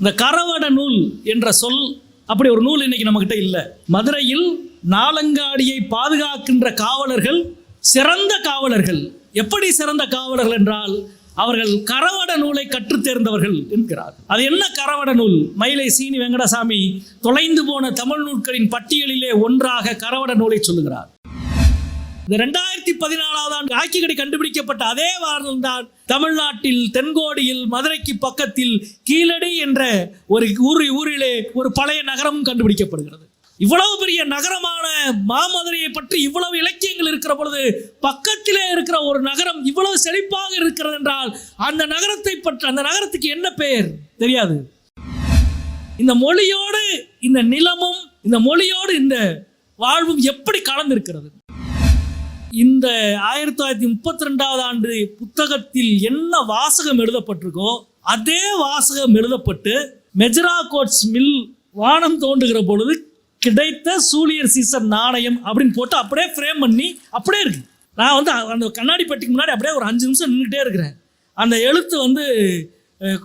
இந்த கரவட நூல் என்ற சொல் அப்படி ஒரு நூல் இன்னைக்கு நம்மகிட்ட இல்லை. மதுரையில் நாலங்காடியை பாதுகாக்கின்ற காவலர்கள் சிறந்த காவலர்கள். எப்படி சிறந்த காவலர்கள் என்றால் அவர்கள் கரவட நூலை கற்றுத் தேர்ந்தவர்கள் என்கிறார். அது என்ன கரவட நூல்? மயிலை சீனி வெங்கடசாமி தொலைந்து போன தமிழ் நூல்களின் பட்டியலிலே ஒன்றாக கரவட நூலை சொல்லுகிறார். இந்த ரெண்டாயிரத்தி பதினாலாவது ஆண்டு ஆக்கிகடி கண்டுபிடிக்கப்பட்ட அதே வாரம் தான் தமிழ்நாட்டில் தென்கோடியில் மதுரைக்கு பக்கத்தில் கீழடி என்ற ஒரு ஊர் ஊரிலே ஒரு பழைய நகரம் கண்டுபிடிக்கப்படுகிறது. இவ்வளவு பெரிய நகரமான மாமதுரையை பற்றி இவ்வளவு இலக்கியங்கள் இருக்கிற பொழுது பக்கத்திலே இருக்கிற ஒரு நகரம் இவ்வளவு செழிப்பாக இருக்கிறது என்றால் அந்த நகரத்தை பற்றி அந்த நகரத்துக்கு என்ன பெயர்? தெரியாது. இந்த மொழியோடு இந்த நிலமும் இந்த மொழியோடு இந்த வாழ்வும் எப்படி கலந்திருக்கிறது? இந்த ஆயிரத்தி தொள்ளாயிரத்தி முப்பத்தி ரெண்டாவது ஆண்டு புத்தகத்தில் என்ன வாசகம் எழுதப்பட்டிருக்கோ அதே வாசகம் எழுதப்பட்டு மெஜரா கோட்ஸ் மில் வானம் தோன்றுகிற பொழுது கிடைத்த சூழியர் சீசர் நாணயம் அப்படின்னு போட்டு அப்படியே ஃப்ரேம் பண்ணி அப்படியே இருக்கு. நான் வந்து அந்த கண்ணாடி பெட்டிக்கு முன்னாடி அப்படியே ஒரு அஞ்சு நிமிஷம் நின்றுட்டே இருக்கிறேன். அந்த எழுத்து வந்து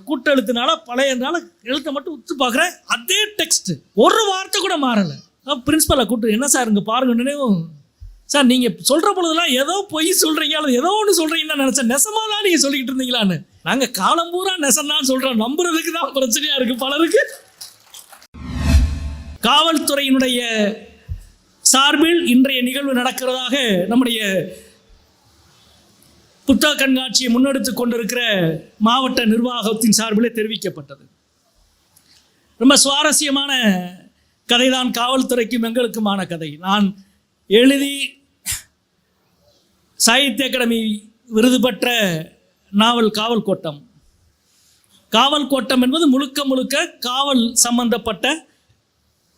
கூட்டெழுத்துனால பழையனால எழுத்தை மட்டும் உத்து பார்க்குறேன். அதே டெக்ஸ்ட் ஒரு வார்த்தை கூட மாறலை. பிரின்ஸ்பலை கூப்பிட்டு என்ன சார் இங்கே பாருங்க நினைவும் சார் நீங்கள் சொல்கிற பொழுதெல்லாம் ஏதோ பொய் சொல்கிறீங்க அல்லது ஏதோ ஒன்று சொல்கிறீங்கன்னு நினச்சேன். நெசமா தான் நீங்கள் சொல்லிக்கிட்டு இருந்தீங்களான்னு. நாங்கள் காலம் பூரா நெசம் சொல்கிறோம் நம்புறதுக்கு தான் பிரச்சனையாக இருக்குது பலருக்கு. காவல்துறையினுடைய சார்பில் இன்றைய நிகழ்வு நடக்கிறதாக நம்முடைய புத்தக கண்காட்சியை முன்னெடுத்து கொண்டிருக்கிற மாவட்ட நிர்வாகத்தின் சார்பிலே தெரிவிக்கப்பட்டது. ரொம்ப சுவாரஸ்யமான கதைதான் காவல்துறைக்கும் எங்களுக்குமான கதை. நான் எழுதி சாகித்ய அகாடமி விருது பெற்ற நாவல் காவல் கோட்டம். காவல் கோட்டம் என்பது முழுக்க முழுக்க காவல் சம்பந்தப்பட்ட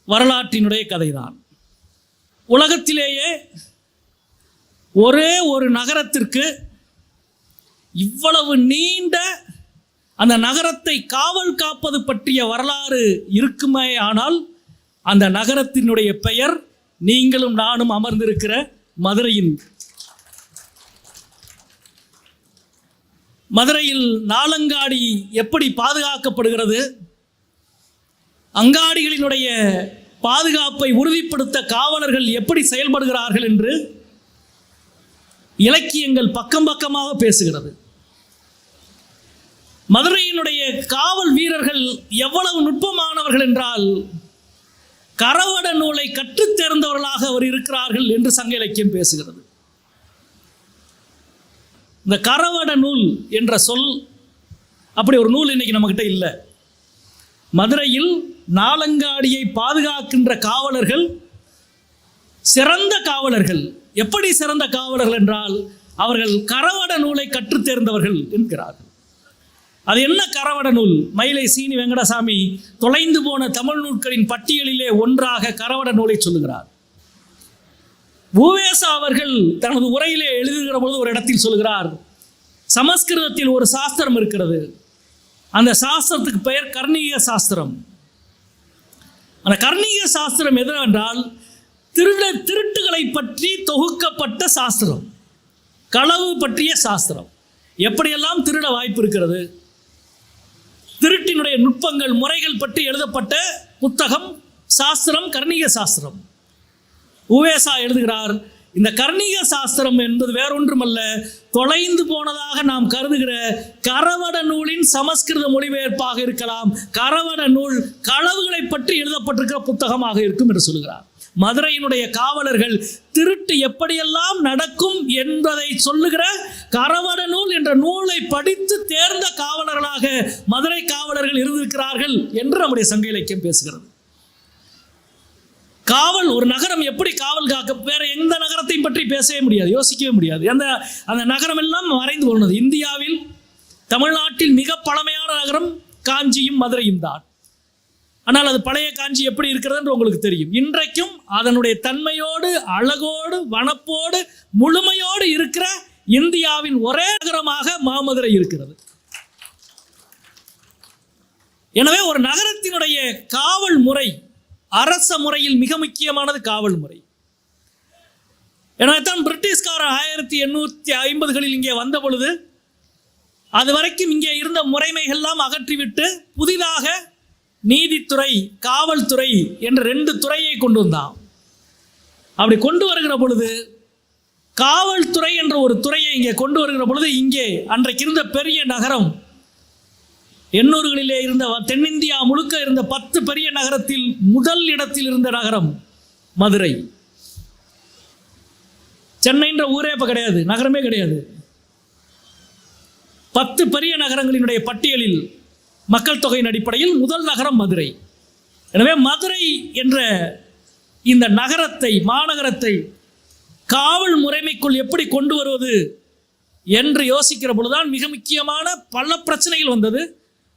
வரலாற்றினுடைய கதைதான். உலகத்திலேயே ஒரே ஒரு நகரத்திற்கு இவ்வளவு நீண்ட அந்த நகரத்தை காவல் காப்பது பற்றிய வரலாறு இருக்குமே ஆனால் அந்த நகரத்தினுடைய பெயர் நீங்களும் நானும் அமர்ந்திருக்கிற மதுரையின் மதுரையில் நாலங்காடி எப்படி பாதுகாக்கப்படுகிறது? அங்காடிகளினுடைய பாதுகாப்பை உறுதிப்படுத்த காவலர்கள் எப்படி செயல்படுகிறார்கள் என்று இலக்கியங்கள் பக்கம் பக்கமாக பேசுகிறது. மதுரையினுடைய காவல் வீரர்கள் எவ்வளவு நுட்பமானவர்கள் என்றால் கரவட நூலை கற்றுத் தேர்ந்தவர்களாக அவர் இருக்கிறார்கள் என்று சங்க இலக்கியம் பேசுகிறது. இந்த கரவட நூல் என்ற சொல் அப்படி ஒரு நூல் இன்னைக்கு நம்மக்கிட்ட இல்லை. மதுரையில் நாலங்காடியை பாதுகாக்கின்ற காவலர்கள் சிறந்த காவலர்கள். எப்படி சிறந்த காவலர்கள் என்றால் அவர்கள் கரவட நூலை கற்றுத் தேர்ந்தவர்கள் என்கிறார்கள். அது என்ன கரவட நூல்? மயிலை சீனி வெங்கடசாமி தொலைந்து போன தமிழ் நூல்களின் பட்டியலிலே ஒன்றாக கரவட நூலை சொல்லுகிறார். பூவேசா அவர்கள் தனது உரையிலே எழுதுகிற பொழுது ஒரு இடத்தில் சொல்கிறார் சமஸ்கிருதத்தில் ஒரு சாஸ்திரம் இருக்கிறது. அந்த சாஸ்திரத்துக்கு பெயர் கர்ணீக சாஸ்திரம். அந்த கர்ணீக சாஸ்திரம் எதுவென்றால் திருட திருட்டுகளை பற்றி தொகுக்கப்பட்ட சாஸ்திரம். களவு பற்றிய சாஸ்திரம். எப்படியெல்லாம் திருட வாய்ப்பு இருக்கிறது? திருட்டினுடைய நுட்பங்கள் முறைகள் பற்றி எழுதப்பட்ட புத்தகம் சாஸ்திரம் கர்ணீக சாஸ்திரம். உவேசா எழுதுகிறார் இந்த கர்ணிக சாஸ்திரம் என்பது வேறொன்றுமல்ல தொலைந்து போனதாக நாம் கருதுகிற கரவட நூலின் சமஸ்கிருத மொழிபெயர்ப்பாக இருக்கலாம் கரவட நூல் களவுகளை பற்றி எழுதப்பட்டிருக்கிற புத்தகமாக இருக்கும் என்று சொல்கிறார். மதுரையினுடைய காவலர்கள் திருட்டு எப்படியெல்லாம் நடக்கும் என்பதை சொல்லுகிற கரவட நூல் என்ற நூலை படித்து தேர்ந்த காவலர்களாக மதுரை காவலர்கள் இருந்திருக்கிறார்கள் என்று நம்முடைய சங்க இலக்கியம் பேசுகிறது. காவல் ஒரு நகரம் எப்படி காவல் காக்க வேற எந்த நகரத்தையும் பற்றி பேசவே முடியாது யோசிக்கவே முடியாது. அந்த அந்த நகரம் எல்லாம் மறைந்து போனது. இந்தியாவில் தமிழ்நாட்டில் மிக பழமையான நகரம் காஞ்சியும் மதுரையும் தான். ஆனால் அது பழைய காஞ்சி எப்படி இருக்கிறது என்று உங்களுக்கு தெரியும். இன்றைக்கும் அதனுடைய தன்மையோடு அழகோடு வனப்போடு முழுமையோடு இருக்கிற இந்தியாவின் ஒரே நகரமாக மாமதுரை இருக்கிறது. எனவே ஒரு நகரத்தினுடைய காவல் முறை அரச முறையில் மிக முக்கியமானது காவல் முறை. எனவேத்தான் பிரிட்டிஷ்காரர் ஆயிரத்தி எண்ணூற்றி ஐம்பதுகளில் இங்கே வந்த பொழுது அது வரைக்கும் இங்கே இருந்த முறைமைகள்லாம் அகற்றிவிட்டு புதிதாக நீதித்துறை காவல்துறை என்ற ரெண்டு துறையை கொண்டு வந்தான். அப்படி கொண்டு வருகிற பொழுது காவல்துறை என்ற ஒரு துறையை இங்கே கொண்டு வருகிற பொழுது இங்கே அன்றைக்கு இருந்த பெரிய நகரம் எண்ணூறுகளிலே இருந்த தென்னிந்தியா முழுக்க இருந்த பத்து பெரிய நகரத்தில் முதல் இடத்தில் இருந்த நகரம் மதுரை. சென்னைன்ற ஊரே இப்போ கிடையாது நகரமே கிடையாது. பத்து பெரிய நகரங்களினுடைய பட்டியலில் மக்கள் தொகையின் அடிப்படையில் முதல் நகரம் மதுரை. எனவே மதுரை என்ற இந்த நகரத்தை மாநகரத்தை காவல் முறைமைக்குள் எப்படி கொண்டு வருவது என்று யோசிக்கிற பொழுதுதான் மிக முக்கியமான பல பிரச்சனைகள் வந்தது.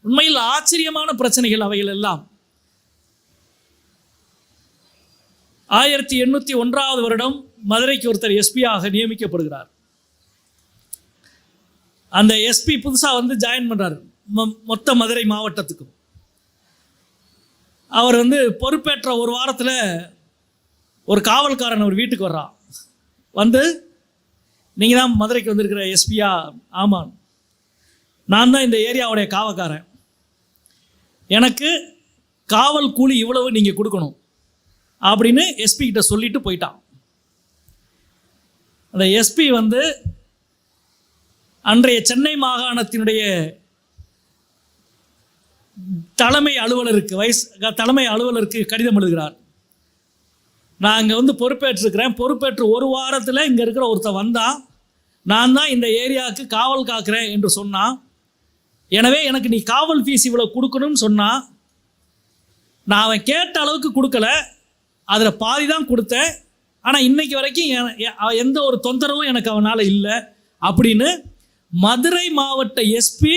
உண்மையில் ஆச்சரியமான பிரச்சனைகள் அவைகள் எல்லாம் ஆயிரத்தி எண்ணூற்றி ஒன்றாவது வருடம் மதுரைக்கு ஒருத்தர் எஸ்பியாக நியமிக்கப்படுகிறார். அந்த எஸ்பி புதுசாக வந்து ஜாயின் பண்ணுறார் மொத்த மதுரை மாவட்டத்துக்கும். அவர் வந்து பொறுப்பேற்ற ஒரு வாரத்தில் ஒரு காவல்காரன் ஒரு வீட்டுக்கு வர்றான். வந்து நீங்கள் தான் மதுரைக்கு வந்திருக்கிற எஸ்பியா? ஆமாம். நான் தான் இந்த ஏரியாவுடைய காவல்காரன். எனக்கு காவல் கூலி இவ்வளவு நீங்கள் கொடுக்கணும் அப்படின்னு எஸ்பி கிட்ட சொல்லிட்டு போயிட்டான். அந்த எஸ்பி வந்து அன்றைய சென்னை மாகாணத்தினுடைய தலைமை அலுவலருக்கு வைஸ் தலைமை அலுவலருக்கு கடிதம் எழுதுகிறார். நான் இங்கே வந்து பொறுப்பேற்றிருக்கிறேன். பொறுப்பேற்று ஒரு வாரத்தில் இங்கே இருக்கிற ஒருத்தன் வந்தான். நான் தான் இந்த ஏரியாவுக்கு காவல் காக்கிறேன் என்று சொன்னான். எனவே எனக்கு நீ காவல் ஃபீஸ் இவ்வளோ கொடுக்கணும்னு சொன்னான் நான் அவன் கேட்ட அளவுக்கு கொடுக்கல. அதில் பாதி தான் கொடுத்தேன். ஆனால் இன்னைக்கு வரைக்கும் எந்த ஒரு தொந்தரவும் எனக்கு அவனால் இல்லை. அப்படின்னு மதுரை மாவட்ட எஸ்பி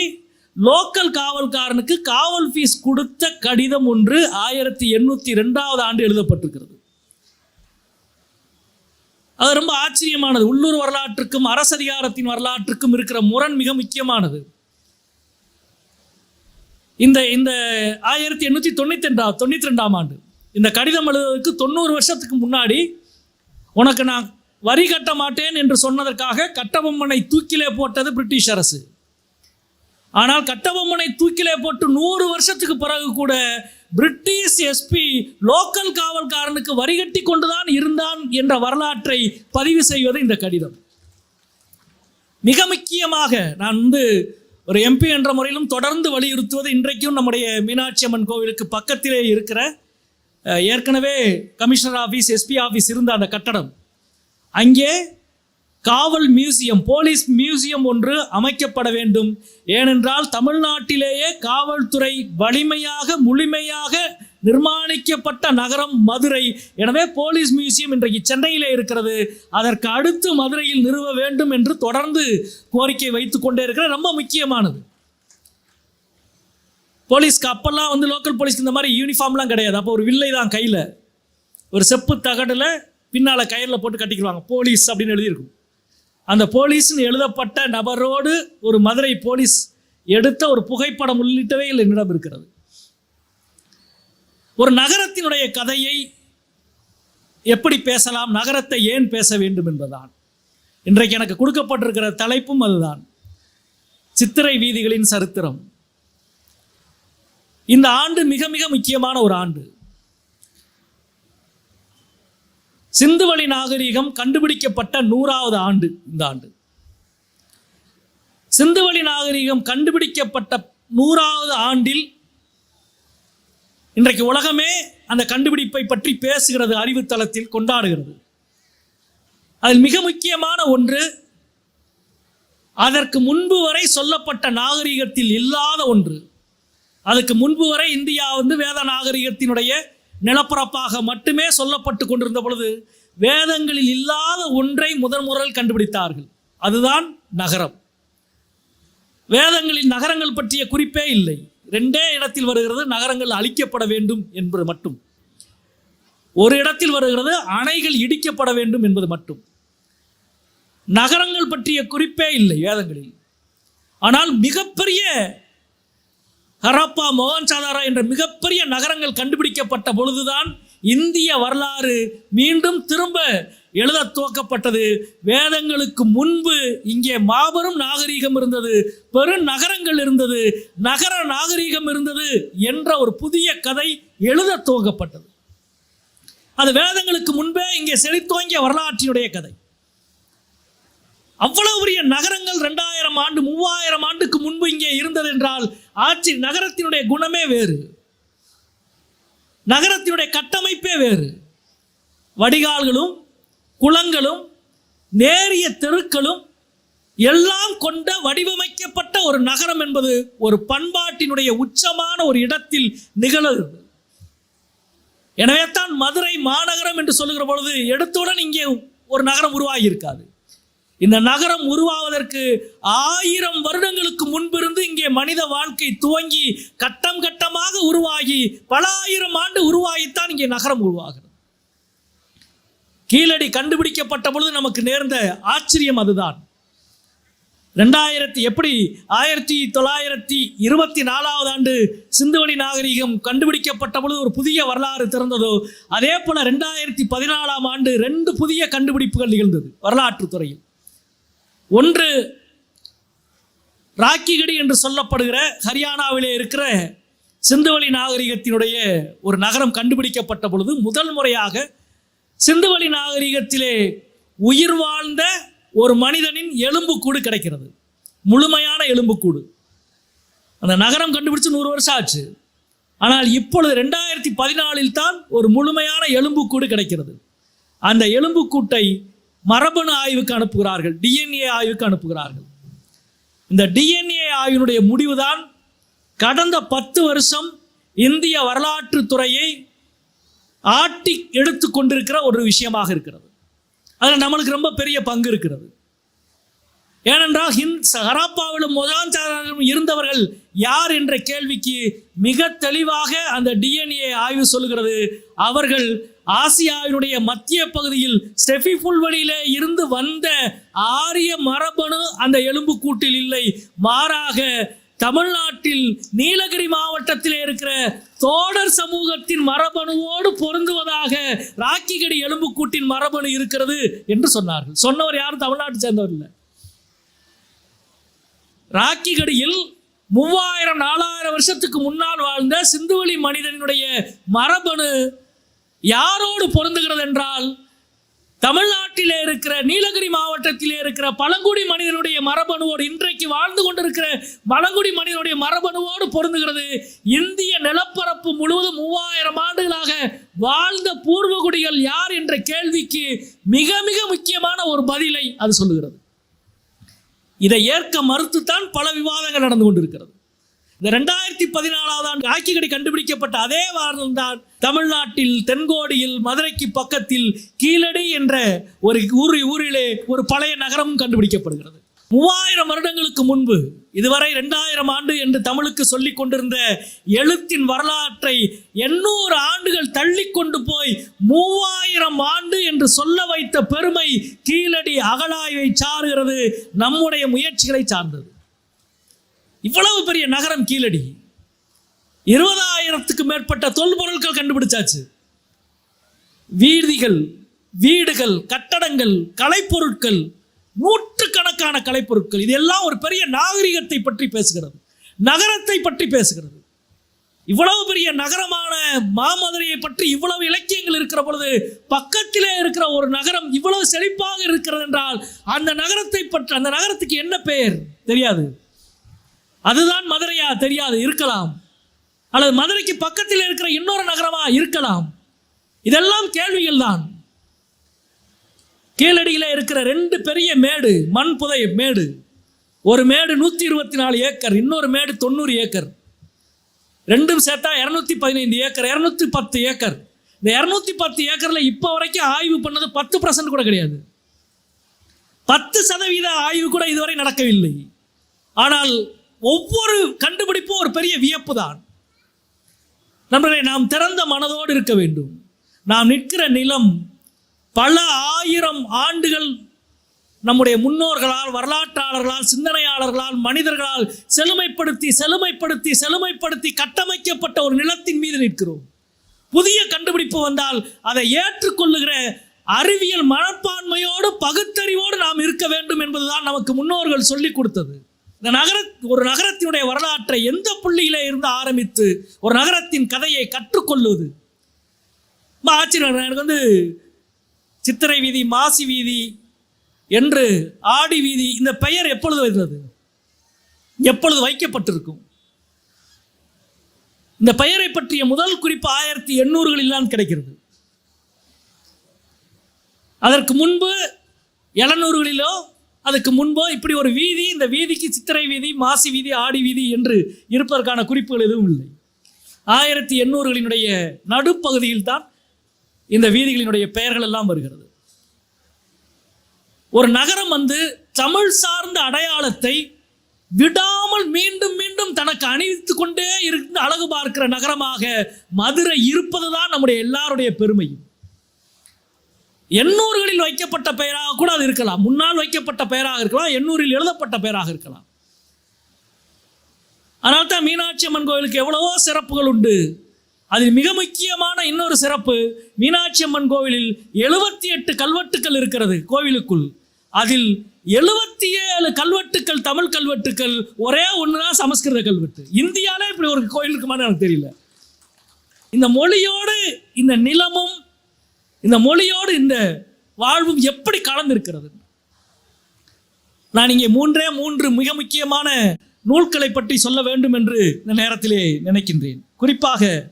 லோக்கல் காவல்காரனுக்கு காவல் ஃபீஸ் கொடுத்த கடிதம் ஒன்று ஆயிரத்தி எண்ணூற்றி ரெண்டாவது ஆண்டு எழுதப்பட்டிருக்கிறது. அது ரொம்ப ஆச்சரியமானது. உள்ளூர் வரலாற்றுக்கும் அரசதிகாரத்தின் வரலாற்றுக்கும் இருக்கிற முரண் மிக முக்கியமானது. இந்த இந்த ஆயிரத்தி எண்ணூற்றி தொண்ணூற்றி ரெண்டாம் தொண்ணூற்றி ரெண்டாம் ஆண்டு. இந்த கடிதம் எழுதுவதற்கு தொண்ணூறு வருஷத்துக்கு முன்னாடி உனக்கு நான் வரி கட்ட மாட்டேன் என்று சொன்னதற்காக கட்டபொம்மனை தூக்கிலே போட்டது பிரிட்டிஷ் அரசு. ஆனால் கட்டபொம்மனை தூக்கிலே போட்டு நூறு வருஷத்துக்கு பிறகு கூட பிரிட்டிஷ் எஸ்பி லோக்கல் காவல்காரனுக்கு வரி கட்டி கொண்டுதான் இருந்தான் என்ற வரலாற்றை பதிவு செய்வது இந்த கடிதம். மிக முக்கியமாக நான் வந்து ஒரு எம்பி என்ற முறையிலும் தொடர்ந்து வலியுறுத்துவது இன்றைக்கும் நம்முடைய மீனாட்சி அம்மன் கோவிலுக்கு பக்கத்திலே இருக்கிற ஏற்கனவே கமிஷனர் ஆஃபீஸ் எஸ்பி ஆஃபீஸ் இருந்த அந்த கட்டடம். அங்கே காவல் மியூசியம் போலீஸ் மியூசியம் ஒன்று அமைக்கப்பட வேண்டும். ஏனென்றால் தமிழ்நாட்டிலேயே காவல்துறை வலிமையாக முழுமையாக நிர்மாணிக்கப்பட்ட நகரம் மதுரை. எனவே போலீஸ் மியூசியம் இன்றைக்கு சென்னையிலே இருக்கிறது. அதற்கு அடுத்து மதுரையில் நிறுவ வேண்டும் என்று தொடர்ந்து கோரிக்கை வைத்துக் கொண்டே இருக்கிற ரொம்ப முக்கியமானது. போலீஸ்க்கு அப்பெல்லாம் வந்து லோக்கல் போலீஸ்க்கு இந்த மாதிரி யூனிஃபார்ம்லாம் கிடையாது. அப்போ ஒரு வில்லை தான் கையில். ஒரு செப்பு தகடில் பின்னால் கயிறில் போட்டு கட்டிக்கிடுவாங்க. போலீஸ் அப்படின்னு எழுதியிருக்கும். அந்த போலீஸ்னு எழுதப்பட்ட நபரோடு ஒரு மதுரை போலீஸ் எடுத்த ஒரு புகைப்படம் உள்ளிட்டவே இல்லை என்னிடம் இருக்கிறது. ஒரு நகரத்தினுடைய கதையை எப்படி பேசலாம் நகரத்தை ஏன் பேச வேண்டும் என்பதுதான். இன்றைக்கு எனக்கு கொடுக்கப்பட்டிருக்கிற தலைப்பும் அதுதான். சித்திரை வீதிகளின் சரித்திரம். இந்த ஆண்டு மிக மிக முக்கியமான ஒரு ஆண்டு. சிந்துவழி நாகரிகம் கண்டுபிடிக்கப்பட்ட நூறாவது ஆண்டு இந்த ஆண்டு. சிந்துவழி நாகரிகம் கண்டுபிடிக்கப்பட்ட நூறாவது ஆண்டில் இன்றைக்கு உலகமே அந்த கண்டுபிடிப்பை பற்றி பேசுகிறது அறிவுத்தளத்தில் கொண்டாடுகிறது. அதில் மிக முக்கியமான ஒன்று அதற்கு முன்பு வரை சொல்லப்பட்ட நாகரிகத்தில் இல்லாத ஒன்று. அதுக்கு முன்பு வரை இந்தியா வந்து வேத நாகரிகத்தினுடைய நிலப்பரப்பாக மட்டுமே சொல்லப்பட்டு கொண்டிருந்த பொழுது வேதங்களில் இல்லாத ஒன்றை முதன் முதல் கண்டுபிடித்தார்கள். அதுதான் நகரம். வேதங்களில் நகரங்கள் பற்றிய குறிப்பே இல்லை. ரெண்டே இடத்தில் வருகிறது நகரங்கள் அழிக்கப்பட வேண்டும் என்பது மட்டும். ஒரு இடத்தில் வருகிறது அணைகள் இடிக்கப்பட வேண்டும் என்பது மட்டும். நகரங்கள் பற்றிய குறிப்பே இல்லை வேதங்களில். ஆனால் மிகப்பெரிய ஹரப்பா மொஹன்சாதாரா என்ற மிகப்பெரிய நகரங்கள் கண்டுபிடிக்கப்பட்ட பொழுதுதான் இந்திய வரலாறு மீண்டும் திரும்ப எழுத துவக்கப்பட்டது. வேதங்களுக்கு முன்பு இங்கே மாபெரும் நாகரீகம் இருந்தது. பெரும் நகரங்கள் இருந்தது. நகர நாகரீகம் இருந்தது என்ற ஒரு புதிய கதை எழுத துவக்கப்பட்டது. அது வேதங்களுக்கு முன்பே இங்கே செழித்தோங்கிய வரலாற்றினுடைய கதை. அவ்வளவு பெரிய நகரங்கள் ரெண்டாயிரம் ஆண்டு மூவாயிரம் ஆண்டுக்கு முன்பு இங்கே இருந்தது என்றால் ஆட்சி நகரத்தினுடைய குணமே வேறு. நகரத்தினுடைய கட்டமைப்பே வேறு. வடிகால்களும் குளங்களும் நேரிய தெருக்களும் எல்லாம் கொண்ட வடிவமைக்கப்பட்ட ஒரு நகரம் என்பது ஒரு பண்பாட்டினுடைய உச்சமான ஒரு இடத்தில் நிகழ்கிறது எனவே தான் மதுரை மாநகரம் என்று சொல்லுகிற பொழுது எடுத்தவுடன் இங்கே ஒரு நகரம் உருவாகி இருக்காது இந்த நகரம் உருவாவதற்கு ஆயிரம் வருடங்களுக்கு முன்பிருந்து இங்கே மனித வாழ்க்கை துவங்கி கட்டம் கட்டமாக உருவாகி பல ஆயிரம் ஆண்டு உருவாகித்தான் இங்கே நகரம் உருவாகிறது. கீழடி கண்டுபிடிக்கப்பட்ட பொழுது நமக்கு நேர்ந்த ஆச்சரியம் அதுதான். ரெண்டாயிரத்தி எப்படி? ஆயிரத்தி தொள்ளாயிரத்தி இருபத்தி நாலாவது ஆண்டு சிந்துவெளி நாகரிகம் கண்டுபிடிக்கப்பட்ட பொழுது ஒரு புதிய வரலாறு திறந்ததோ அதே போல ரெண்டாயிரத்தி பதினாலாம் ஆண்டு ரெண்டு புதிய கண்டுபிடிப்புகள் நிகழ்ந்தது வரலாற்று துறையில். ஒன்று ராக்கிகடி என்று சொல்லப்படுகிற ஹரியானாவிலே இருக்கிற சிந்துவெளி நாகரிகத்தினுடைய ஒரு நகரம் கண்டுபிடிக்கப்பட்ட பொழுது முதல் முறையாக சிந்துவெளி நாகரிகத்திலே உயிர் வாழ்ந்த ஒரு மனிதனின் எலும்புக்கூடு கிடைக்கிறது. முழுமையான எலும்புக்கூடு. அந்த நகரம் கண்டுபிடிச்சு நூறு வருஷம் ஆச்சு. ஆனால் இப்பொழுது ரெண்டாயிரத்தி பதினாலில் தான் ஒரு முழுமையான எலும்புக்கூடு கிடைக்கிறது. அந்த எலும்புக்கூட்டை மரபணு ஆய்வுக்கு அனுப்புகிறார்கள் டிஎன்ஏ ஆய்வுக்கு அனுப்புகிறார்கள். இந்த டிஎன்ஏ ஆய்வினுடைய முடிவுதான் கடந்த பத்து வருஷம் இந்திய வரலாற்று துறையை ஆட்டி எடுத்து கொண்டிருக்கிற ஒரு விஷயமாக இருக்கிறது. அதில் நம்மளுக்கு ரொம்ப பெரிய பங்கு இருக்கிறது. ஏனென்றால் ஹிந்த் ஹராப்பாவிலும் முதலாம் இருந்தவர்கள் யார் என்ற கேள்விக்கு மிக தெளிவாக அந்த டிஎன்ஏ ஆய்வு சொல்லுகிறது. அவர்கள் ஆசியாவினுடைய மத்திய பகுதியில் ஸ்டெஃபி புல்வெளியிலே இருந்து வந்த ஆரிய மரபணு அந்த எலும்புக்கூட்டில் இல்லை. மாறாக தமிழ்நாட்டில் நீலகிரி மாவட்டத்தில் இருக்கிற தோடர் சமூகத்தின் மரபணுவோடு பொருந்துவதாக ராக்கிகடி எலும்புக்கூட்டின் மரபணு இருக்கிறது என்று சொன்னார்கள். சொன்னவர் யாரும் தமிழ்நாட்டை சேர்ந்தவர் இல்லை. ராக்கிகடியில் மூவாயிரம் நாலாயிரம் வருஷத்துக்கு முன்னால் வாழ்ந்த சிந்துவெளி மனிதனுடைய மரபணு யாரோடு பொருந்துகிறது என்றால் தமிழ்நாட்டிலே இருக்கிற நீலகிரி மாவட்டத்திலே இருக்கிற பழங்குடி மனிதனுடைய மரபணுவோடு இன்றைக்கு வாழ்ந்து கொண்டிருக்கிற பழங்குடி மனிதனுடைய மரபணுவோடு பொருந்துகிறது. இந்திய நிலப்பரப்பு முழுவதும் மூவாயிரம் ஆண்டுகளாக வாழ்ந்த பூர்வகுடிகள் யார் என்ற கேள்விக்கு மிக மிக முக்கியமான ஒரு பதிலை அது சொல்லுகிறது. இதை ஏற்க மறுத்துத்தான் பல விவாதங்கள் நடந்து கொண்டிருக்கிறது. இந்த ரெண்டாயிரத்தி பதினாலாவது ஆண்டு ஆக்கிகடி கண்டுபிடிக்கப்பட்ட அதே வாரம் தான் தமிழ்நாட்டில் தென்கோடியில் மதுரைக்கு பக்கத்தில் கீழடி என்ற ஒரு ஊர் ஊரிலே ஒரு பழைய நகரம் கண்டுபிடிக்கப்படுகிறது. மூவாயிரம் வருடங்களுக்கு முன்பு இதுவரை ரெண்டாயிரம் ஆண்டு என்று தமிழுக்கு சொல்லிக் கொண்டிருந்த எழுத்தின் வரலாற்றை எண்ணூறு ஆண்டுகள் தள்ளி கொண்டு போய் மூவாயிரம் ஆண்டு என்று சொல்ல வைத்த பெருமை கீழடி அகழாய்வை சாருகிறது நம்முடைய முயற்சிகளை சார்ந்தது. இவ்வளவு பெரிய நகரம் கீழடி. இருபதாயிரத்துக்கு மேற்பட்ட தொல்பொருட்கள் கண்டுபிடிச்சாச்சு. வீதிகள் வீடுகள் கட்டடங்கள் கலைப்பொருட்கள் நூற்றுக்கணக்கான கலைப்பொருட்கள். இதெல்லாம் ஒரு பெரிய நாகரிகத்தை பற்றி பேசுகிறது. நகரத்தை பற்றி பேசுகிறது. இவ்வளவு பெரிய நகரமான மாமதுரையை பற்றி இவ்வளவு இலக்கியங்கள் இருக்கிற பொழுது பக்கத்திலே இருக்கிற ஒரு நகரம் இவ்வளவு செழிப்பாக இருக்கிறது என்றால் அந்த நகரத்தை பற்றி அந்த நகரத்துக்கு என்ன பெயர்? தெரியாது. அதுதான் மதுரையா தெரியாது இருக்கலாம். அல்லது மதுரைக்கு பக்கத்தில் இருக்கிற இன்னொரு நகரமா இருக்கலாம். இதெல்லாம் கேள்விகள் தான் கீழடியில் இருக்கிற ரெண்டு பெரிய மேடு மண் புதை மேடு. ஒரு மேடு நூற்றி இருபத்தி நாலு ஏக்கர் இன்னொரு மேடு தொண்ணூறு ஏக்கர். ரெண்டும் சேர்த்தா இரநூத்தி பதினைந்து ஏக்கர் இரநூத்தி பத்து ஏக்கர். இந்த இரநூத்தி பத்து ஏக்கரில் இப்போ வரைக்கும் ஆய்வு பண்ணது பத்து பர்சன்ட் கூட கிடையாது. பத்து சதவீத ஆய்வு கூட இதுவரை நடக்கவில்லை. ஆனால் ஒவ்வொரு கண்டுபிடிப்பும் ஒரு பெரிய வியப்பு தான் நண்பர்களே நாம் திறந்த மனதோடு இருக்க வேண்டும். நாம் நிற்கிற நிலம் பல ஆயிரம் ஆண்டுகள் நம்முடைய முன்னோர்களால் வரலாற்றாளர்களால் சிந்தனையாளர்களால் மனிதர்களால் செழுமைப்படுத்தி செழுமைப்படுத்தி செழுமைப்படுத்தி கட்டமைக்கப்பட்ட ஒரு நிலத்தின் மீது நிற்கிறோம். புதிய கண்டுபிடிப்பு வந்தால் அதை ஏற்றுக்கொள்ளுகிற அறிவியல் மனப்பான்மையோடு பகுத்தறிவோடு நாம் இருக்க வேண்டும் என்பதுதான் நமக்கு முன்னோர்கள் சொல்லிக் கொடுத்தது. இந்த நகர ஒரு நகரத்தினுடைய வரலாற்றை எந்த புள்ளியிலே இருந்து ஆரம்பித்து ஒரு நகரத்தின் கதையை கற்றுக்கொள்வது? ரொம்ப ஆச்சரியம். எனக்கு வந்து சித்திரை வீதி மாசி வீதி என்று ஆடி வீதி இந்த பெயர் எப்பொழுது வருகிறது எப்பொழுது வைக்கப்பட்டிருக்கும்? இந்த பெயரை பற்றிய முதல் குறிப்பு ஆயிரத்தி எண்ணூறுகளில் தான் கிடைக்கிறது. அதற்கு முன்பு எழுநூறுகளிலோ அதுக்கு முன்போ இப்படி ஒரு வீதி இந்த வீதிக்கு சித்திரை வீதி மாசி வீதி ஆடி வீதி என்று இருப்பதற்கான குறிப்புகள் எதுவும் இல்லை. ஆயிரத்தி எண்ணூறுகளினுடைய நடுப்பகுதியில் தான் இந்த வீதிகளினுடைய பெயர்கள் எல்லாம் வருகிறது. ஒரு நகரம் வந்து தமிழ் சார்ந்த அடையாளத்தை விடாமல் மீண்டும் மீண்டும் தனக்கு அணிவித்து கொண்டே இருந்து அழகு பார்க்கிற நகரமாக மதுரை இருப்பதுதான் நம்முடைய எல்லாருடைய பெருமையும். எண்ணூறுகளில் வைக்கப்பட்ட பெயராக கூட அது இருக்கலாம். முன்னால் வைக்கப்பட்ட பெயராக இருக்கலாம் எண்ணூரில் எழுதப்பட்ட பெயராக இருக்கலாம். அதனால தான் மீனாட்சி அம்மன் கோவிலுக்கு எவ்வளவோ சிறப்புகள் உண்டு. அதில் மிக முக்கியமான இன்னொரு சிறப்பு மீனாட்சி அம்மன் கோவிலில் எழுபத்தி எட்டு கல்வெட்டுக்கள் இருக்கிறது கோவிலுக்குள். அதில் எழுபத்தி ஏழு கல்வெட்டுக்கள் தமிழ் கல்வெட்டுக்கள் ஒரே ஒன்று தான் சமஸ்கிருத கல்வெட்டு. இந்தியாவிலே இப்படி ஒரு கோயில் இருக்குமான்னு எனக்கு தெரியல. இந்த மொழியோடு இந்த நிலமும் இந்த மொழியோடு இந்த வாழ்வும் எப்படி கலந்திருக்கிறது? நான் இங்கே மூன்றே மூன்று மிக முக்கியமான நூல்களை பற்றி சொல்ல வேண்டும் என்று இந்த நேரத்திலே நினைக்கின்றேன். குறிப்பாக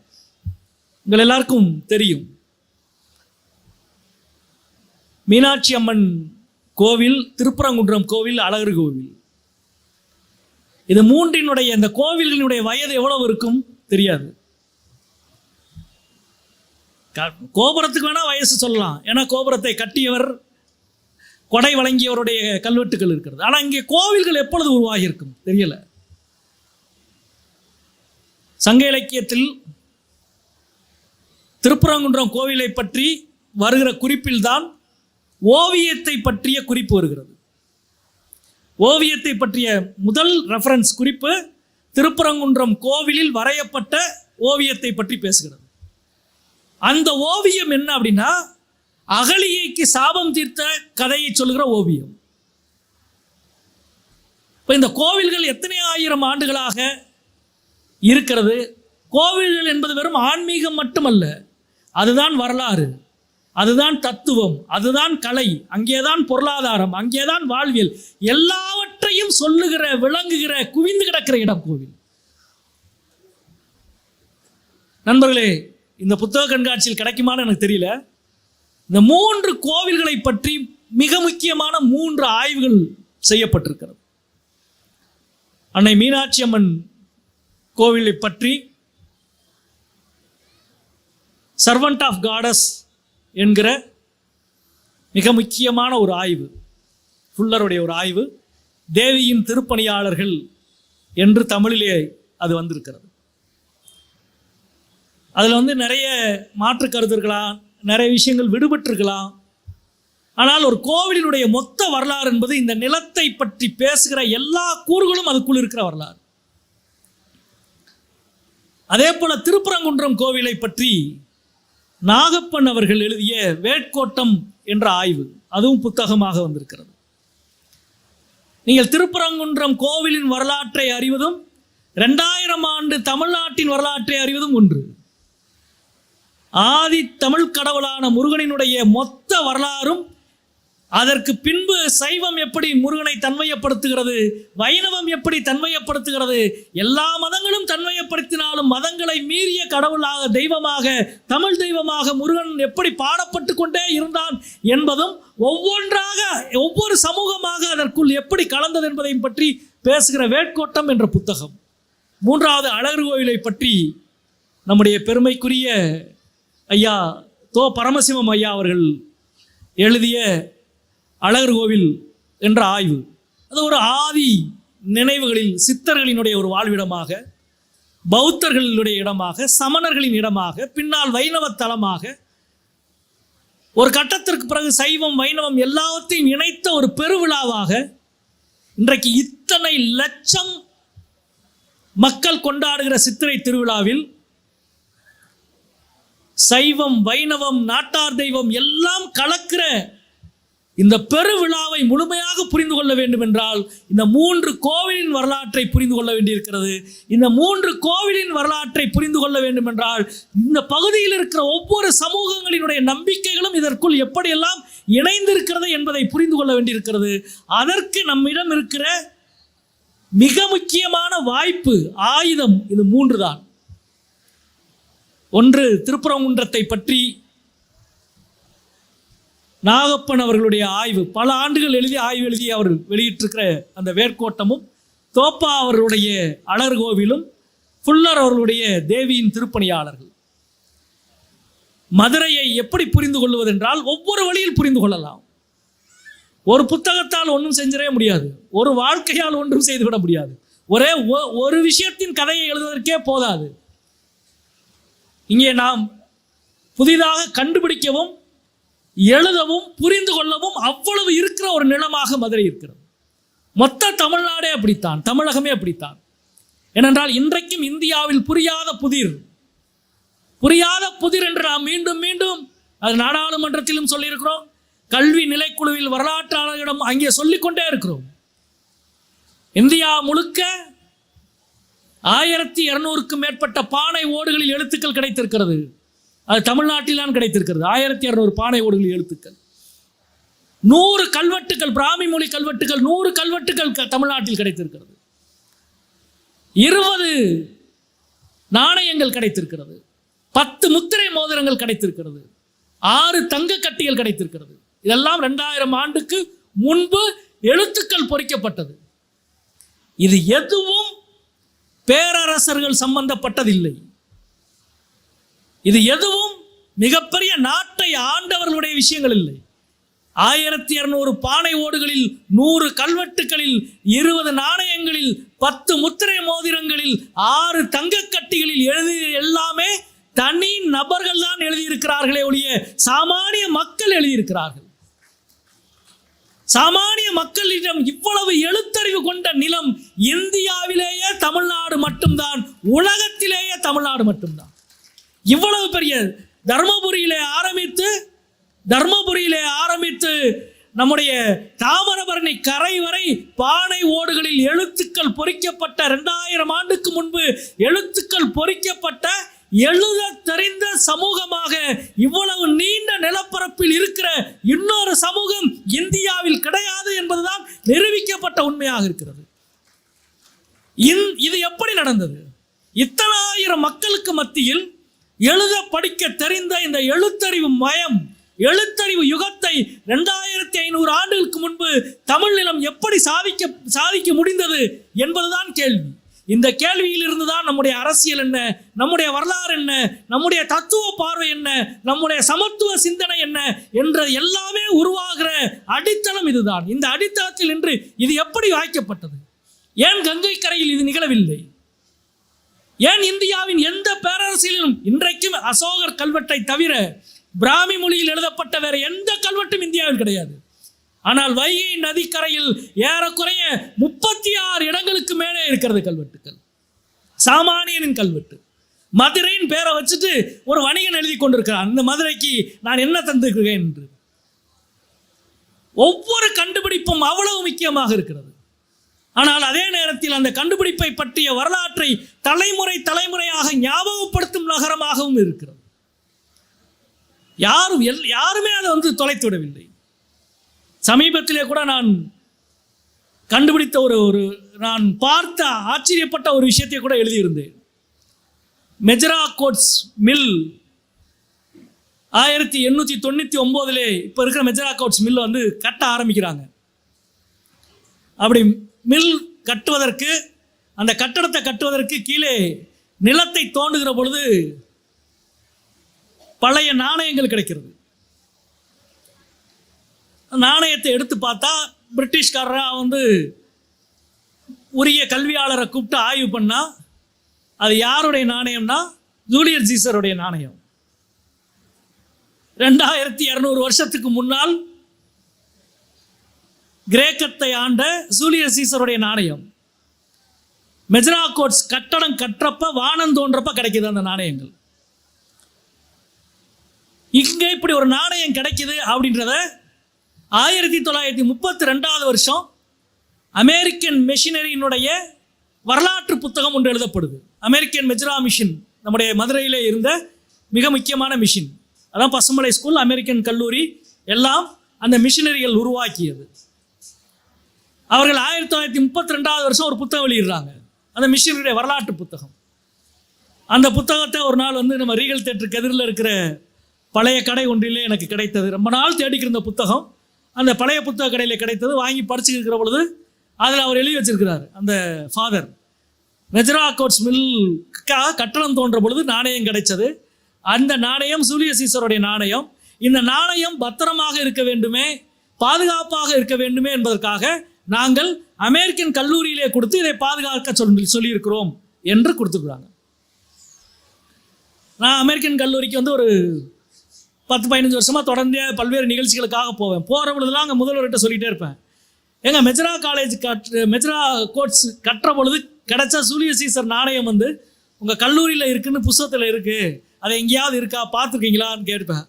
உங்கள் எல்லாருக்கும் தெரியும். மீனாட்சி அம்மன் கோவில் திருப்பரங்குன்றம் கோவில் அழகர் கோவில். இது மூன்றினுடைய இந்த கோவில்களினுடைய வயது எவ்வளவு இருக்கும்? தெரியாது. கோபுரத்துக்கு வேணால் வயசு சொல்லலாம். ஏன்னா கோபுரத்தை கட்டியவர் கொடை வழங்கியவருடைய கல்வெட்டுகள் இருக்கிறது. ஆனால் இங்கே கோவில்கள் எப்பொழுது உருவாகி இருக்கும் தெரியல. சங்க இலக்கியத்தில் திருப்பரங்குன்றம் கோவிலை பற்றி வருகிற குறிப்பில்தான் ஓவியத்தை பற்றிய குறிப்பு வருகிறது. ஓவியத்தை பற்றிய முதல் ரெஃபரன்ஸ் குறிப்பு திருப்பரங்குன்றம் கோவிலில் வரையப்பட்ட ஓவியத்தை பற்றி பேசுகிறது. அந்த ஓவியம் என்ன அப்படின்னா அகலியைக்கு சாபம் தீர்த்த கதையை சொல்கிற ஓவியம். இப்போ இந்த கோவில்கள் எத்தனை ஆயிரம் ஆண்டுகளாக இருக்கிறது? கோவில்கள் என்பது வெறும் ஆன்மீகம் மட்டுமல்ல. அதுதான் வரலாறு அதுதான் தத்துவம் அதுதான் கலை அங்கேதான் பொருளாதாரம் அங்கேதான் வாழ்வியல். எல்லாவற்றையும் சொல்லுகிற விளங்குகிற குவிந்து கிடக்கிற இடம் கோவில். நண்பர்களே இந்த புத்தக கண்காட்சியில் கிடைக்குமான்னு எனக்கு தெரியல. இந்த மூன்று கோவில்களை பற்றி மிக முக்கியமான மூன்று ஆய்வுகள் செய்யப்பட்டிருக்கிறது. அன்னை மீனாட்சி அம்மன் கோவிலை பற்றி சர்வன்ட் ஆஃப் காடஸ் என்கிற மிக முக்கியமான ஒரு ஆய்வு ஃபுல்லருடைய ஒரு ஆய்வு தேவியின் திருப்பணியாளர்கள் என்று தமிழிலே அது வந்திருக்கிறது. அதில் வந்து நிறைய மாற்று கருத்து இருக்கலாம் நிறைய விஷயங்கள் விடுபட்டிருக்கலாம். ஆனால் ஒரு கோவிலினுடைய மொத்த வரலாறு என்பது இந்த நிலத்தை பற்றி பேசுகிற எல்லா கூறுகளும் அதுக்குள் இருக்கிற வரலாறு. அதே போல திருப்பரங்குன்றம் கோவிலை பற்றி நாகப்பன் அவர்கள் எழுதிய வேட்கோட்டம் என்ற ஆய்வு அதுவும் புத்தகமாக வந்திருக்கிறது. நீங்கள் திருப்பரங்குன்றம் கோவிலின் வரலாற்றை அறிவதும் ரெண்டாயிரம் ஆண்டு தமிழ்நாட்டின் வரலாற்றை அறிவதும் ஒன்று. ஆதி தமிழ் கடவுளான முருகனினுடைய மொத்த வரலாறும் அதற்கு பின்பு சைவம் எப்படி முருகனை தன்மையப்படுத்துகிறது வைணவம் எப்படி தன்மையப்படுத்துகிறது எல்லா மதங்களும் தன்மையப்படுத்தினாலும் மதங்களை மீறிய கடவுளாக தெய்வமாக தமிழ் தெய்வமாக முருகன் எப்படி பாடப்பட்டு கொண்டே இருந்தான் என்பதும் ஒவ்வொன்றாக ஒவ்வொரு சமூகமாக அதற்குள் எப்படி கலந்தது என்பதையும் பற்றி பேசுகிற வேட்கோட்டம் என்ற புத்தகம். மூன்றாவது அழகர் கோவிலை பற்றி நம்முடைய பெருமைக்குரிய ஐயா தோ பரமசிவம் ஐயா அவர்கள் எழுதிய அழகர் கோவில் என்ற ஆய்வு. அது ஒரு ஆதி நினைவுகளில் சித்தர்களினுடைய ஒரு வாழ்விடமாக பௌத்தர்களுடைய இடமாக சமணர்களின் இடமாக பின்னால் வைணவ தலமாக ஒரு கட்டத்திற்கு பிறகு சைவம் வைணவம் எல்லாவற்றையும் இணைத்த ஒரு பெருவிழாவாக இன்றைக்கு இத்தனை லட்சம் மக்கள் கொண்டாடுகிற சித்திரை திருவிழாவில் சைவம் வைணவம் நாட்டார் தெய்வம் எல்லாம் கலக்கிற இந்த பெருவிழாவை முழுமையாக புரிந்து கொள்ள வேண்டும் என்றால் இந்த மூன்று கோவிலின் வரலாற்றை புரிந்து கொள்ள வேண்டியிருக்கிறது. இந்த மூன்று கோவிலின் வரலாற்றை புரிந்து கொள்ள வேண்டும் என்றால் இந்த பகுதியில் இருக்கிற ஒவ்வொரு சமூகங்களினுடைய நம்பிக்கைகளும் இதற்குள் எப்படியெல்லாம் இணைந்திருக்கிறது என்பதை புரிந்து கொள்ள வேண்டியிருக்கிறது. அதற்கு நம்மிடம் இருக்கிற மிக முக்கியமான வாய்ப்பு ஆயுதம். இது மூன்று தான். ஒன்று திருப்பரங்குன்றத்தை பற்றி நாகப்பன் அவர்களுடைய ஆய்வு. பல ஆண்டுகள் எழுதி ஆய்வு எழுதி அவர் வெளியிட்டிருக்கிற அந்த வேர்க்கோட்டமும் தோப்பா அவர்களுடைய அழர் கோவிலும் ஃபுல்லர் அவர்களுடைய தேவியின் திருப்பணியாளர்கள். மதுரையை எப்படி புரிந்து கொள்வதென்றால் ஒவ்வொரு வழியில் புரிந்து கொள்ளலாம். ஒரு புத்தகத்தால் ஒன்றும் செஞ்சிடவே முடியாது. ஒரு வாழ்க்கையால் ஒன்றும் செய்துவிட முடியாது. ஒரே ஒ- ஒரு விஷயத்தின் கதையை எழுதுவதற்கே போதாது. இங்கே நாம் புதிதாக கண்டுபிடிக்கவும் எழுதவும் புரிந்து கொள்ளவும் அவ்வளவு இருக்கிற ஒரு நிலமாக மதுரை இருக்கிறது. மொத்த தமிழ்நாடே அப்படித்தான் தமிழகமே அப்படித்தான். ஏனென்றால் இன்றைக்கும் இந்தியாவில் புரியாத புதிர். புரியாத புதிர் என்று நாம் மீண்டும் மீண்டும் அது நாடாளுமன்றத்திலும் சொல்லியிருக்கிறோம் கல்வி நிலைக்குழுவில் வரலாற்றாளர்களிடம் அங்கே சொல்லிக்கொண்டே இருக்கிறோம். இந்தியா முழுக்க ஆயிரத்தி இருநூறுக்கும் மேற்பட்ட பானை ஓடுகளில் எழுத்துக்கள் கிடைத்திருக்கிறது. அது தமிழ்நாட்டில்தான் கிடைத்திருக்கிறது. ஆயிரத்தி இரநூறு பானை ஓடுகளில் எழுத்துக்கள். நூறு கல்வெட்டுகள் பிராமி மொழி கல்வெட்டுகள் நூறு கல்வெட்டுகள் க- தமிழ்நாட்டில் கிடைத்திருக்கிறது. இருபது நாணயங்கள் கிடைத்திருக்கிறது. பத்து முத்திரை மோதிரங்கள் கிடைத்திருக்கிறது. ஆறு தங்க கட்டிகள் கிடைத்திருக்கிறது. இதெல்லாம் ரெண்டாயிரம் ஆண்டுக்கு முன்பு எழுத்துக்கள் பொறிக்கப்பட்டது. இது எதுவும் பேரரசர்கள் சம்பந்தப்பட்டதில்லை. இது எதுவும் மிகப்பெரிய நாட்டை ஆண்டவர்களுடைய விஷயங்கள் இல்லை. ஆயிரத்தி இருநூறு பானை ஓடுகளில் நூறு கல்வெட்டுகளில் இருபது நாணயங்களில் பத்து முத்திரை மோதிரங்களில் ஆறு தங்கக்கட்டிகளில் எழுதிய எல்லாமே தனி நபர்கள் தான் எழுதியிருக்கிறார்களே ஒழிய சாமானிய மக்கள் எழுதியிருக்கிறார்கள். சாமானிய மக்களிடம் இவ்வளவு எழுத்தறிவு கொண்ட நிலம் இந்தியாவிலேயே தமிழ்நாடு மட்டும்தான் உலகத்திலேயே தமிழ்நாடு மட்டும்தான். இவ்வளவு பெரிய தர்மபுரியிலே ஆரம்பித்து தர்மபுரியிலே ஆரம்பித்து நம்முடைய தாமரபரணி கரை வரை பானை ஓடுகளில் எழுத்துக்கள் பொறிக்கப்பட்ட ரெண்டாயிரம் ஆண்டுக்கு முன்பு எழுத்துக்கள் பொறிக்கப்பட்ட எழுத தெரிந்த சமூகமாக இவ்வளவு நீண்ட நிலப்பரப்பில் இருக்கிற இன்னொரு சமூகம் இந்தியாவில் கிடையாது என்பதுதான் நிரூபிக்கப்பட்ட உண்மையாக இருக்கிறது. இந்- இது எப்படி நடந்தது? இத்தனாயிரம் மக்களுக்கு மத்தியில் எழுத படிக்க தெரிந்த இந்த எழுத்தறிவு மயம் எழுத்தறிவு யுகத்தை ரெண்டாயிரத்தி ஐநூறு ஆண்டுகளுக்கு முன்பு தமிழ் நிலம் எப்படி சாதிக்க சாதிக்க முடிந்தது என்பதுதான் கேள்வி. இந்த கேள்வியில் இருந்து தான் நம்முடைய அரசியல் என்ன? நம்முடைய வரலாறு என்ன? நம்முடைய தத்துவ பார்வை என்ன? நம்முடைய சமத்துவ சிந்தனை என்ன? என்ற எல்லாமே உருவாகிற அடித்தளம் இதுதான். இந்த அடித்தளத்தில் இன்று இது எப்படி வாய்க்கப்பட்டது? ஏன் கங்கை கரையில் இது நிகழவில்லை? ஏன் இந்தியாவின் எந்த பேரரசிலும் இன்றைக்கும் அசோகர் கல்வெட்டை தவிர பிராமி மொழியில் எழுதப்பட்ட வேற எந்த கல்வெட்டும் இந்தியாவில் கிடையாது? ஆனால் வைகை நதிக்கரையில் ஏறக்குறைய முப்பத்தி ஆறு இடங்களுக்கு மேலே இருக்கிறது கல்வெட்டுக்கள். சாமானியனின் கல்வெட்டு. மதுரையின் பேரை வச்சுட்டு ஒரு வணிகன் எழுதி கொண்டிருக்கிறான் இந்த மதுரைக்கு நான் என்ன தந்திருக்கிறேன் என்று. ஒவ்வொரு கண்டுபிடிப்பும் அவ்வளவு முக்கியமாக இருக்கிறது. ஆனால் அதே நேரத்தில் அந்த கண்டுபிடிப்பை பற்றிய வரலாற்றை தலைமுறை தலைமுறையாக ஞாபகப்படுத்தும் நகரமாகவும் இருக்கிறது. யாரும் எல் யாருமே அதை வந்து தொலைத்து விடவில்லை சமீபத்திலே கூட நான் கண்டுபிடித்த ஒரு ஒரு நான் பார்த்த ஆச்சரியப்பட்ட ஒரு விஷயத்தை கூட எழுதியிருந்தேன். மெஜரா கோட்ஸ் மில் ஆயிரத்தி எண்ணூற்றி தொண்ணூற்றி ஒம்போதுலே இப்போ இருக்கிற மெஜரா கோட்ஸ் மில் வந்து கட்ட ஆரம்பிக்கிறாங்க. அப்படி மில் கட்டுவதற்கு அந்த கட்டடத்தை கட்டுவதற்கு கீழே நிலத்தை தோண்டுகிற பொழுது பழைய நாணயங்கள் கிடைக்கிறது. நாணயத்தை எடுத்து பார்த்தா பிரிட்டிஷ்காரராக வந்து உரிய கல்வியாளரை கூப்பிட்டு ஆய்வு பண்ணால் அது யாருடைய நாணயம்னா ஜூலியர் சீசருடைய நாணயம். ரெண்டாயிரத்தி இரநூறு வருஷத்துக்கு முன்னால் கிரேக்கத்தை ஆண்ட ஜூலியர் சீசருடைய நாணயம். மெஜரா கோட்ஸ் கட்டடம் கட்டுறப்ப வானம் தோன்றப்ப கிடைக்குது அந்த நாணயங்கள். இங்கே இப்படி ஒரு நாணயம் கிடைக்குது அப்படின்றத ஆயிரத்தி தொள்ளாயிரத்தி முப்பத்தி ரெண்டாவது வருஷம் அமெரிக்கன் மெஷினரியினுடைய வரலாற்று புத்தகம் ஒன்று எழுதப்படுது. அமெரிக்கன் மெஜ்ரா மிஷின் நம்முடைய மதுரையிலே இருந்த மிக முக்கியமான மிஷின். அதான் பசுமலை ஸ்கூல் அமெரிக்கன் கல்லூரி எல்லாம் அந்த மிஷினரிகள் உருவாக்கியது. அவர்கள் ஆயிரத்தி தொள்ளாயிரத்தி முப்பத்தி ரெண்டாவது வருஷம் ஒரு புத்தகம் வெளியிடுறாங்க. அந்த மிஷினரியுடைய வரலாற்று புத்தகம். அந்த புத்தகத்தை ஒரு நாள் வந்து நம்ம ரீகல் தேட்டருக்கு எதிரில் இருக்கிற பழைய கடை ஒன்றிலே எனக்கு கிடைத்தது. ரொம்ப நாள் தேடிக்கிறந்த புத்தகம். அந்த பழைய புத்தக கடையில் கிடைத்தது வாங்கி படிச்சுருக்கிற பொழுது அதில் அவர் எழுதி வச்சிருக்கிறார் அந்த ஃபாதர் மெஜரா கோட்ஸ் மில்லுக்காக கட்டணம் தோன்ற பொழுது நாணயம் கிடைச்சது. அந்த நாணயம் சூரிய சீசருடைய நாணயம். இந்த நாணயம் பத்திரமாக இருக்க வேண்டுமே பாதுகாப்பாக இருக்க வேண்டுமே என்பதற்காக நாங்கள் அமெரிக்கன் கல்லூரியிலே கொடுத்து இதை பாதுகாக்க சொல்லி சொல்லியிருக்கிறோம் என்று கொடுத்துக்கிறாங்க நான் அமெரிக்கன் கல்லூரிக்கு வந்து ஒரு பத்து பதினஞ்சு வருஷமாக தொடர்ந்தே பல்வேறு நிகழ்ச்சிகளுக்காக போவேன். போகிற பொழுதுலாம் அங்கே முதல்வர்கிட்ட சொல்லிகிட்டே இருப்பேன். ஏங்க மெஜரா காலேஜ் கட் மெஜரா கோட்ஸ் கட்டுற பொழுது கிடச்ச சூரிய சீசர் நாணயம் வந்து உங்கள் கல்லூரியில் இருக்குதுன்னு புஸ்தகத்தில் இருக்குது அது எங்கேயாவது இருக்கா? பார்த்துருக்கீங்களான்னு கேட்பேன்.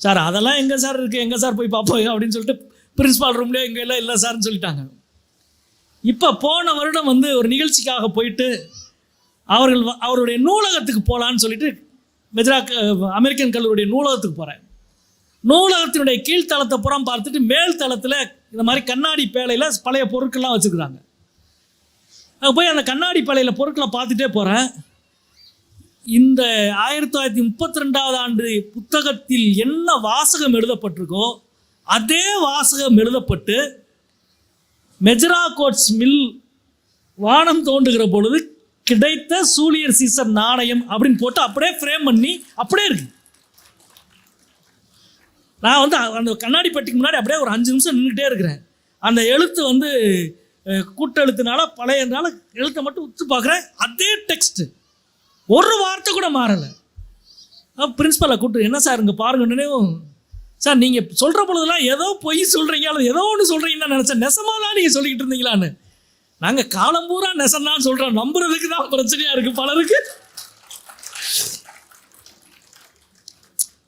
சார் அதெல்லாம் எங்கே சார் இருக்குது எங்கே சார் போய் பார்ப்போம் அப்படின்னு சொல்லிட்டு பிரின்ஸ்பால் ரூம்லேயே எங்கே எல்லாம் இல்லை சார்னு சொல்லிட்டாங்க. இப்போ போன வருடம் வந்து ஒரு நிகழ்ச்சிக்காக போயிட்டு அவர்கள் வ- அவருடைய நூலகத்துக்கு போகலான்னு சொல்லிட்டு மெஜ்ரா க- அமெரிக்கன் கல்லூரியுடைய நூலகத்துக்கு போகிறேன் நூலகத்தினுடைய கீழ்த்தளத்தை புறம் பார்த்துட்டு மேல் தளத்தில் இந்த மாதிரி கண்ணாடி பேழையில் பழைய பொருட்கள்லாம் வச்சுருக்குறாங்க அங்கே போய் அந்த கண்ணாடி பேழையில் பொருட்களை பார்த்துட்டே போகிறேன் இந்த ஆயிரத்தி தொள்ளாயிரத்தி முப்பத்தி ரெண்டாவது ஆண்டு புத்தகத்தில் என்ன வாசகம் எழுதப்பட்டிருக்கோ அதே வாசகம் எழுதப்பட்டு மெஜரா கோட்ஸ் மில் வானம் தோன்றுகிற பொழுது கிடைத்த சூழியர் சீசர் நாணயம் அப்படின்னு போட்டு அப்படியே ஃப்ரேம் பண்ணி அப்படியே இருக்கு. நான் வந்து அந்த கண்ணாடி பெட்டிக்கு முன்னாடி அப்படியே ஒரு அஞ்சு நிமிஷம் நின்றுக்கிட்டே இருக்கிறேன். அந்த எழுத்து வந்து கூட்டெழுத்துனால பழையனால எழுத்தை மட்டும் உத்து பார்க்குறேன். அதே டெக்ஸ்ட் ஒரு வார்த்தை கூட மாறலை. பிரின்ஸிபலை கூப்பிட்டு என்ன சார் இங்கே பாருங்கன்னு சார் நீங்கள் சொல்கிற பொழுதெல்லாம் ஏதோ பொய் சொல்கிறீங்க அல்லது ஏதோ ஒன்று சொல்கிறீங்கன்னு நினச்சேன். நெசமாக தான் நீங்கள் சொல்லிக்கிட்டு இருந்தீங்களான்னு. நாங்கள் காலம் பூரா நெசம்தான் சொல்கிறோம் நம்புறதுக்கு தான் பிரச்சனையாக இருக்குது பலருக்கு.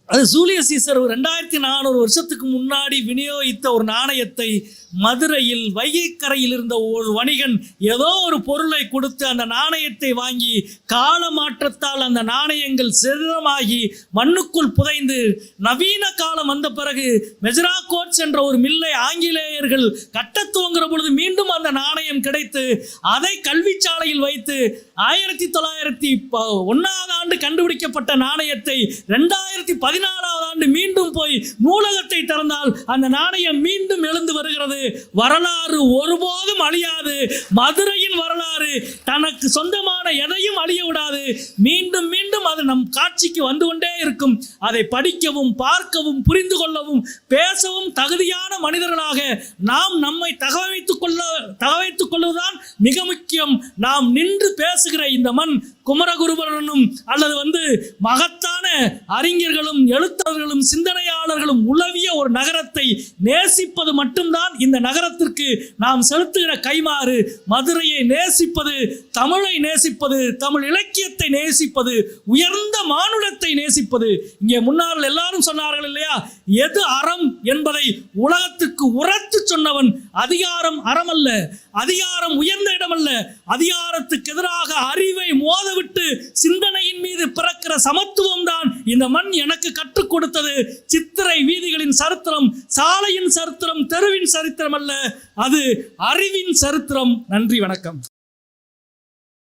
அது சூலிய சீசர் ரெண்டாயிரத்தி நானூறு வருஷத்துக்கு முன்னாடி விநியோகித்த ஒரு நாணயத்தை மதுரையில் வைகைக்கரையில் இருந்த ஒரு வணிகன் ஏதோ ஒரு பொருளை கொடுத்து அந்த நாணயத்தை வாங்கி கால மாற்றத்தால் அந்த நாணயங்கள் சிதறமாகி மண்ணுக்குள் புதைந்து நவீன காலம் வந்த பிறகு மெஜரா கோட்ஸ் என்ற ஒரு மில்லை ஆங்கிலேயர்கள் கட்ட துவங்குற பொழுது மீண்டும் அந்த நாணயம் கிடைத்து அதை கல்விச்சாலையில் வைத்து ஆயிரத்தி தொள்ளாயிரத்தி ஒன்னாவது ஆண்டு கண்டுபிடிக்கப்பட்ட நாணயத்தை ரெண்டாயிரத்தி பதினாறாவது ஆண்டு மீண்டும் போய் நூலகத்தை திறந்தால் அந்த நாணயம் மீண்டும் எழுந்து வருகிறது. வரலாறு ஒருபோதும் அழியாது. மதுரையின் வரலாறு தனக்கு சொந்தமான எதையும் அழிய விடாது. மீண்டும் மீண்டும் அது நம் காட்சிக்கு வந்து கொண்டே இருக்கும். அதை படிக்கவும் பார்க்கவும் புரிந்து கொள்ளவும் பேசவும் தகுதியான மனிதர்களாக நாம் நம்மை தகவைத்துக் கொள்ள தகவைத்துக் கொள்வதுதான் மிக முக்கியம். நாம் நின்று பேசுகிற இந்த மண் குமரகுருபரனும் அல்லது வந்து மகத்தான அறிஞர்களும் எழுத்தாளர்களும் சிந்தனையாளர்களும் உளவிய ஒரு நகரத்தை நேசிப்பது மட்டும்தான் இந்த நகரத்திற்கு நாம் செலுத்துகிற கைமாறு மதுரையை நேசிப்பது தமிழை நேசிப்பது தமிழ் இலக்கியத்தை நேசிப்பது உயர்ந்த மானுடத்தை நேசிப்பது. இங்கே முன்னாள் எல்லாரும் சொன்னார்கள் இல்லையா? எது அறம் என்பதை உலகத்துக்கு உரத்து சொன்னவன் அதிகாரம் அறமல்ல. அதிகாரம் உயர்ந்த இடமல்ல. அதிகாரத்துக்கு எதிராக அறிவை மோதவிட்டு சிந்தனையின் மீது பிறக்கிற சமத்துவம் தான் இந்த மண் எனக்கு கற்றுக் கொடுத்தது. சித்திரை வீதிகளின் சரித்திரம் சாலையின் சரித்திரம் தெருவின் சரித்திரம் அல்ல. அது அறிவின் சரித்திரம். நன்றி வணக்கம்.